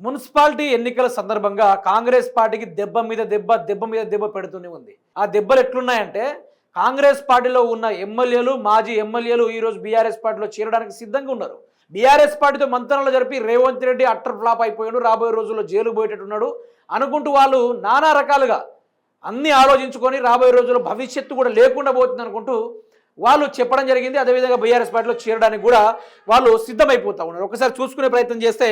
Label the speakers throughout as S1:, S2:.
S1: Municipality ఎన్నికల సందర్భంగా కాంగ్రెస్ పార్టీకి దెబ్బ మీద దెబ్బ దెబ్బ మీద దెబ్బ పెడుతూనే ఉంది. ఆ దెబ్బలు ఎట్లున్నాయంటే కాంగ్రెస్ పార్టీలో ఉన్న ఎమ్మెల్యేలు మాజీ ఎమ్మెల్యేలు ఈరోజు బీఆర్ఎస్ పార్టీలో చేరడానికి సిద్ధంగా ఉన్నారు. బీఆర్ఎస్ పార్టీతో మంత్రాలు జరిపి రేవంత్ రెడ్డి అట్టర్ ఫ్లాప్ అయిపోయాడు రాబోయే రోజుల్లో జైలు పోయేటట్టున్నాడు అనుకుంటూ వాళ్ళు నానా రకాలుగా అన్నీ ఆలోచించుకొని రాబోయే రోజుల్లో భవిష్యత్తు కూడా లేకుండా పోతుంది అనుకుంటూ వాళ్ళు చెప్పడం జరిగింది. అదేవిధంగా బీఆర్ఎస్ పార్టీలో చేరడానికి కూడా వాళ్ళు సిద్ధమైపోతూ ఉన్నారు. ఒకసారి చూసుకునే ప్రయత్నం చేస్తే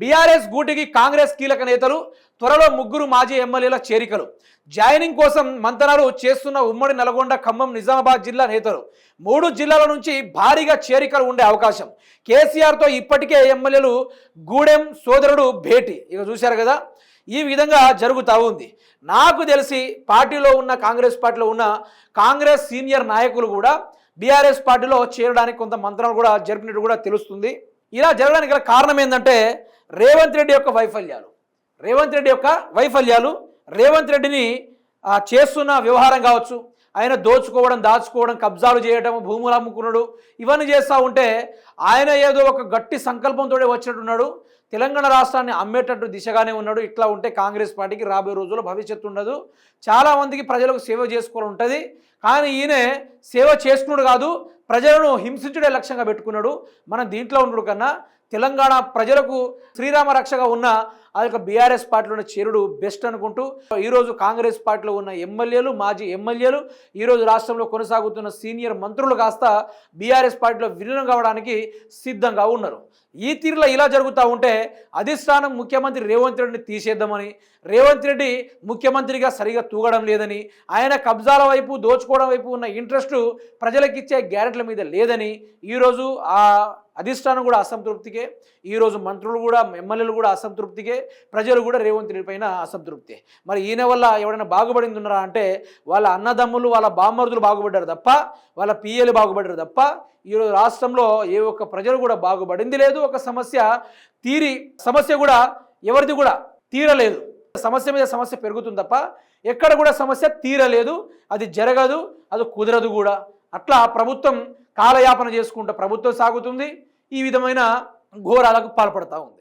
S1: బీఆర్ఎస్ గూటికి కాంగ్రెస్ కీలక నేతలు త్వరలో ముగ్గురు మాజీ ఎమ్మెల్యేల చేరికలు. జాయినింగ్ కోసం మంతనాలు చేస్తున్న ఉమ్మడి నల్గొండ ఖమ్మం నిజామాబాద్ జిల్లా నేతలు. మూడు జిల్లాల నుంచి భారీగా చేరికలు ఉండే అవకాశం. కేసీఆర్తో ఇప్పటికే ఎమ్మెల్యేలు గూడెం సోదరుడు భేటీ. ఇక చూశారు కదా ఈ విధంగా జరుగుతూ ఉంది. నాకు తెలిసి పార్టీలో ఉన్న కాంగ్రెస్ పార్టీలో ఉన్న కాంగ్రెస్ సీనియర్ నాయకులు కూడా బీఆర్ఎస్ పార్టీలో చేరడానికి కొంత మంత్రాలు కూడా జరిపినట్టు కూడా తెలుస్తుంది. ఇలా జరగడానికి గల కారణం ఏంటంటే రేవంత్ రెడ్డి యొక్క వైఫల్యాలు. రేవంత్ రెడ్డి యొక్క వైఫల్యాలు రేవంత్ రెడ్డిని చేస్తున్న వ్యవహారం కావచ్చు ఆయన దోచుకోవడం దాచుకోవడం కబ్జాలు చేయడం భూములు అమ్ముకున్నాడు. ఇవన్నీ చేస్తూ ఉంటే ఆయన ఏదో ఒక గట్టి సంకల్పంతో వచ్చినట్టున్నాడు తెలంగాణ రాష్ట్రాన్ని అమ్మేటట్టు దిశగానే ఉన్నాడు. ఇట్లా ఉంటే కాంగ్రెస్ పార్టీకి రాబోయే రోజుల్లో భవిష్యత్తు ఉండదు. చాలామందికి ప్రజలకు సేవ చేసుకోవాలి ఉంటుంది. కానీ ఈయన సేవ చేసుకున్నాడు కాదు ప్రజలను హింసించుడే లక్ష్యంగా పెట్టుకున్నాడు. మనం దీంట్లో ఉండడు కన్నా తెలంగాణ ప్రజలకు శ్రీరామ రక్షగా ఉన్న ఆ యొక్క బీఆర్ఎస్ పార్టీలో ఉన్న చేరుడు బెస్ట్ అనుకుంటూ ఈరోజు కాంగ్రెస్ పార్టీలో ఉన్న ఎమ్మెల్యేలు మాజీ ఎమ్మెల్యేలు ఈరోజు రాష్ట్రంలో కొనసాగుతున్న సీనియర్ మంత్రులు కాస్త బీఆర్ఎస్ పార్టీలో విలీనం కావడానికి సిద్ధంగా ఉన్నారు. ఈ తీరులో ఇలా జరుగుతూ ఉంటే అధిష్టానం ముఖ్యమంత్రి రేవంత్ రెడ్డిని తీసేద్దామని రేవంత్ రెడ్డి ముఖ్యమంత్రిగా సరిగా తూగడం లేదని ఆయన కబ్జాల వైపు దోచుకోవడం వైపు ఉన్న ఇంట్రెస్ట్ ప్రజలకిచ్చే గ్యారెంట్ల మీద లేదని ఈరోజు ఆ అధిష్టానం కూడా అసంతృప్తికే ఈరోజు మంత్రులు కూడా ఎమ్మెల్యేలు కూడా అసంతృప్తికే ప్రజలు కూడా రేవంత్ రెడ్డి పైన అసంతృప్తి. మరి ఈయన వల్ల ఎవరైనా బాగుపడింది ఉన్నారా అంటే వాళ్ళ అన్నదమ్ములు వాళ్ళ బామ్మరుదులు బాగుపడ్డారు తప్ప వాళ్ళ పిఏలు బాగుపడ్డారు తప్ప ఈరోజు రాష్ట్రంలో ఏ ఒక్క ప్రజలు కూడా బాగుపడింది లేదు. ఒక సమస్య తీరి సమస్య కూడా ఎవరిది కూడా తీరలేదు. సమస్య మీద సమస్య పెరుగుతుంది తప్ప ఎక్కడ కూడా సమస్య తీరలేదు. అది జరగదు అది కుదరదు కూడా. అట్లా ప్రభుత్వం కాలయాపన చేసుకుంటూ ప్రభుత్వం సాగుతుంది. ఈ విధమైన ఘోరాలకు పాల్పడతా ఉంది.